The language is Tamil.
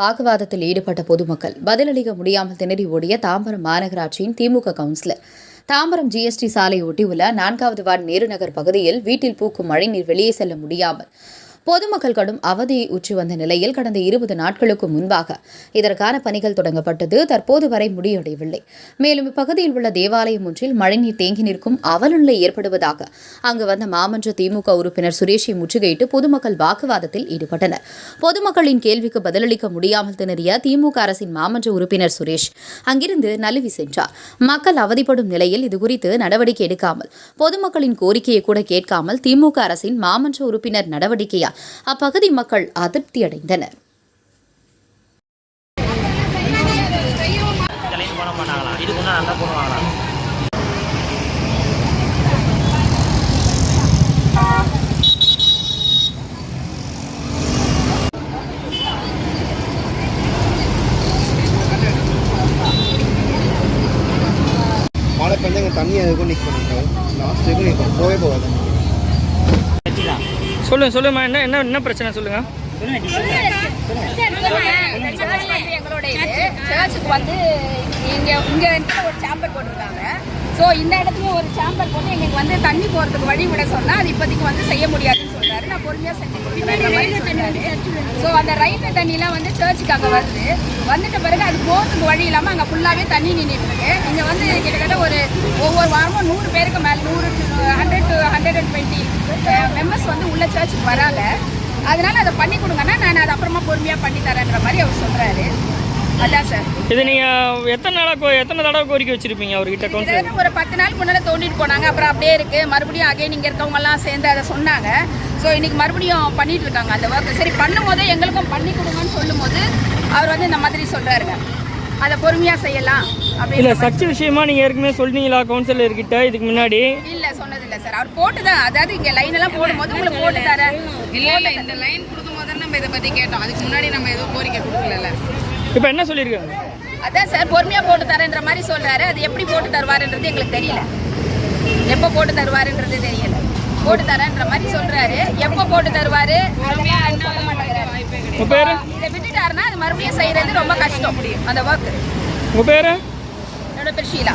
வாக்குவாதத்தில் ஈடுபட்ட பொதுமக்கள் பதிலளிக்க முடியாமல் திணறி ஓடிய தாம்பரம் மாநகராட்சியின் திமுக கவுன்சிலர். தாம்பரம் ஜிஎஸ்டி சாலை ஒட்டியுள்ள நான்காவது வார்டு நேருநகர் பகுதியில் வீட்டில் பூக்கும் மழைநீர் வெளியே செல்ல முடியாமல் பொதுமக்கள் கடும் அவதியை உற்றி வந்த நிலையில் கடந்த இருபது நாட்களுக்கு முன்பாக இதற்கான பணிகள் தொடங்கப்பட்டது. தற்போது வரை முடியடையவில்லை. மேலும் இப்பகுதியில் உள்ள தேவாலயம் ஒன்றில் மழைநீர் தேங்கி நிற்கும் அவலநிலை ஏற்படுவதாக அங்கு வந்த மாமன்ற திமுக உறுப்பினர் சுரேஷை முற்றுகையிட்டு பொதுமக்கள் வாக்குவாதத்தில் ஈடுபட்டனர். பொதுமக்களின் கேள்விக்கு பதிலளிக்க முடியாமல் திணறிய திமுக அரசின் மாமன்ற உறுப்பினர் சுரேஷ் அங்கிருந்து நழுவி சென்றார். மக்கள் அவதிப்படும் நிலையில் இதுகுறித்து நடவடிக்கை எடுக்காமல் பொதுமக்களின் கோரிக்கையை கூட கேட்காமல் திமுக அரசின் மாமன்ற உறுப்பினர் நடவடிக்கையால் அப்பகுதி மக்கள் அதிருப்தி அடைந்தனர் மழை பெஞ்சா தண்ணி அதுக்கும் நிற்கணும். லாஸ்ட் வரைக்கும் நிற்கணும். போவே போகாது. வச்சுதான் சொல்லுங்க சொல்லுமா என்ன என்ன என்ன பிரச்சனை சொல்லுங்க. எங்களோட இது சர்ச்சுக்கு வந்து இங்க இங்க ஒரு சாம்பர் போட்டிருக்காங்க. ஸோ இந்த இடத்துலயும் ஒரு சாம்பர் போட்டு எங்களுக்கு வந்து தண்ணி போறதுக்கு வழி விட சொன்னா அது இப்போதைக்கு வந்து செய்ய முடியாதுன்னு சொல்றாரு. நான் பொறுமையா செஞ்சு கொடுக்குறேன். ஸோ அந்த ரயில்வே தண்ணிலாம் வந்து சர்ச்சுக்கு அங்கே வருது. வந்துட்ட பிறகு அது போறதுக்கு வழி இல்லாமல் அங்கே ஃபுல்லாகவே தண்ணி நின்றுட்டு இங்கே வந்து கிட்டத்தட்ட ஒரு ஒவ்வொரு வாரமும் நூறு பேருக்கு மேலே நூறு ஹண்ட்ரட் டு ஹண்ட்ரட் அண்ட் சர்ச்சுக்கு வராங்க. அதனால அதை பண்ணி கொடுங்கன்னா நான் அதை அப்புறமா பொறுமையாக பண்ணி தரேன்ற மாதிரி அவர் சொல்றாரு. அதான் சார். இது நீங்க எத்தனை நாளா கோ- எத்தனை தடவை கோரிக்கை வச்சிருப்பீங்க அவர்கிட்ட கவுன்சிலர் ஒரு பத்து நாள் முன்னால தோண்டிட்டு போனாங்க. அப்புறம் அப்படியே இருக்கு. மறுபடியும் அகைன் இங்க இருக்கவங்க எல்லாம் சேர்ந்து அதை சொன்னாங்க. ஸோ இன்னைக்கு மறுபடியும் பண்ணிட்டு இருக்காங்க அந்த ஒர்க் சரி பண்ணும் போதே எங்களுக்கும் பண்ணி கொடுங்கன்னு சொல்லும் போது அவர் வந்து இந்த மாதிரி சொல்றாருங்க அதை பொறுமையா செய்யலாம். இல்ல அப்படின்னு சர்ச்சை விஷயமா நீங்க ஏற்கனவே சொல்றீங்களா கவுன்சிலர் கிட்ட? இதுக்கு முன்னாடி? இல்ல சார். அவர் போட்டு தான் அதாவது இங்க லைன் எல்லாம் போடும்போது உங்களுக்கு போட்டு தரேன் இல்ல இல்ல. இந்த லைன் கொடுக்கும்போது நம்ம இதை பத்தி கேட்டோம். அதுக்கு முன்னாடி நம்ம எதுவும் கோரிக்கை கொடுக்கல இப்போ என்ன சொல்லியிருக்காங்க அதான் சார் பொறுமையா போட்டு தரேன்ற மாதிரி சொல்றாரு. அது எப்படி போட்டு தருவாருன்றது எங்களுக்கு தெரியல. எப்போ போட்டு தருவாருன்றது தெரியல. போட்டு தரேன்ற மாதிரி சொல்றாரு. எப்போ போட்டு தருவாரு? இதை விட்டுட்டாருன்னா அது மறுபடியும் செய்யறது ரொம்ப கஷ்டம். அந்த ஒர்க் என்னோட பேர் ஷீலா.